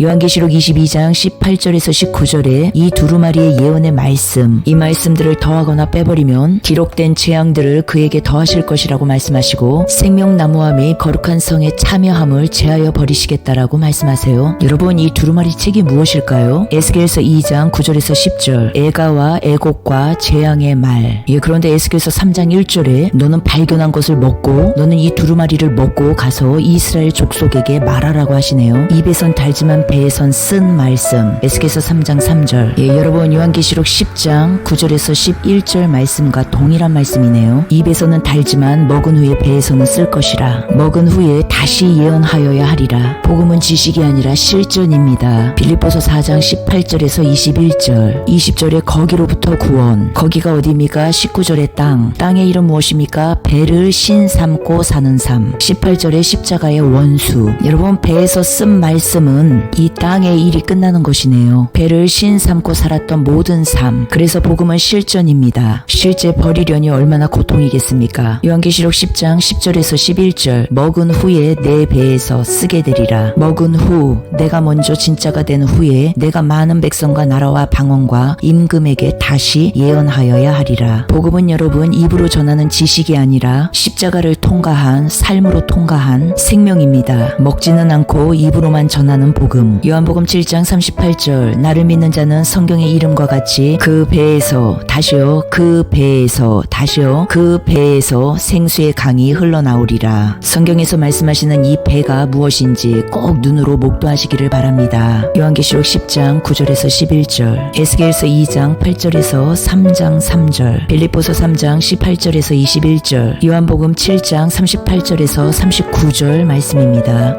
요한계시록 22장 18절에서 19절에 이 두루마리의 예언의 말씀, 이 말씀들을 더하거나 빼버리면 기록된 재앙들을 그에게 더하실 것이라고 말씀하시고 생명나무와 및 거룩한 성의 참여함을 제하여 버리시겠다라고 말씀하세요. 여러분 이 두루마리 책이 무엇일까요? 에스겔서 2장 9절에서 10절 애가와 애곡과 재앙의 말. 예, 그런데 에스겔서 3장 1절에 너는 발견한 것을 먹고 너는 이 두루마리를 먹고 가서 이스라엘 족속에게 말하라고 하시네요. 입에선 달지만 배에선 쓴 말씀. 에스겔서 3장 3절. 예, 여러분 요한계시록 10장 9절에서 11절 말씀과 동일한 말씀이네요. 입에서는 달지만 먹은 후에 배에서는 쓸 것이라. 먹은 후에 다시 예언하여야 하리라. 복음은 지식이 아니라 실전입니다. 빌립보서 4장 18절에서 21절. 20절에 거기로부터 구원. 거기가 어디입니까? 19절에 땅. 땅의 이름 무엇입니까? 배를 신 삼고 사는 삶. 18절에 십자가의 원수. 여러분 배에서 쓴 말씀은 이 땅의 일이 끝나는 것이네요. 배를 신 삼고 살았던 모든 삶. 그래서 복음은 실전입니다. 실제 버리려니 얼마나 고통이겠습니까? 요한계시록 10장 10절에서 11절. 먹은 후에 내 배에서 쓰게 되리라. 먹은 후 내가 먼저 진짜가 된 후에 내가 많은 백성과 나라와 방언과 임금에게 다시 예언하여야 하리라. 복음은 여러분 입으로 전하는 지식이 아니라 십자가를 통과한 삶으로 통과한 생명입니다. 먹지는 않고 입으로만 전하는 복음. 요한복음 7장 38절 나를 믿는 자는 성경의 이름과 같이 그 배에서 다시요 그 배에서 다시요 그 배에서 생수의 강이 흘러나오리라. 성경에서 말씀하시는 이 배가 무엇인지 꼭 눈으로 목도하시기를 바랍니다. 요한계시록 10장 9절에서 11절, 에스겔서 2장 8절에서 3장 3절, 빌립보서 3장 18절에서 21절, 요한복음 7장 38절에서 39절 말씀입니다.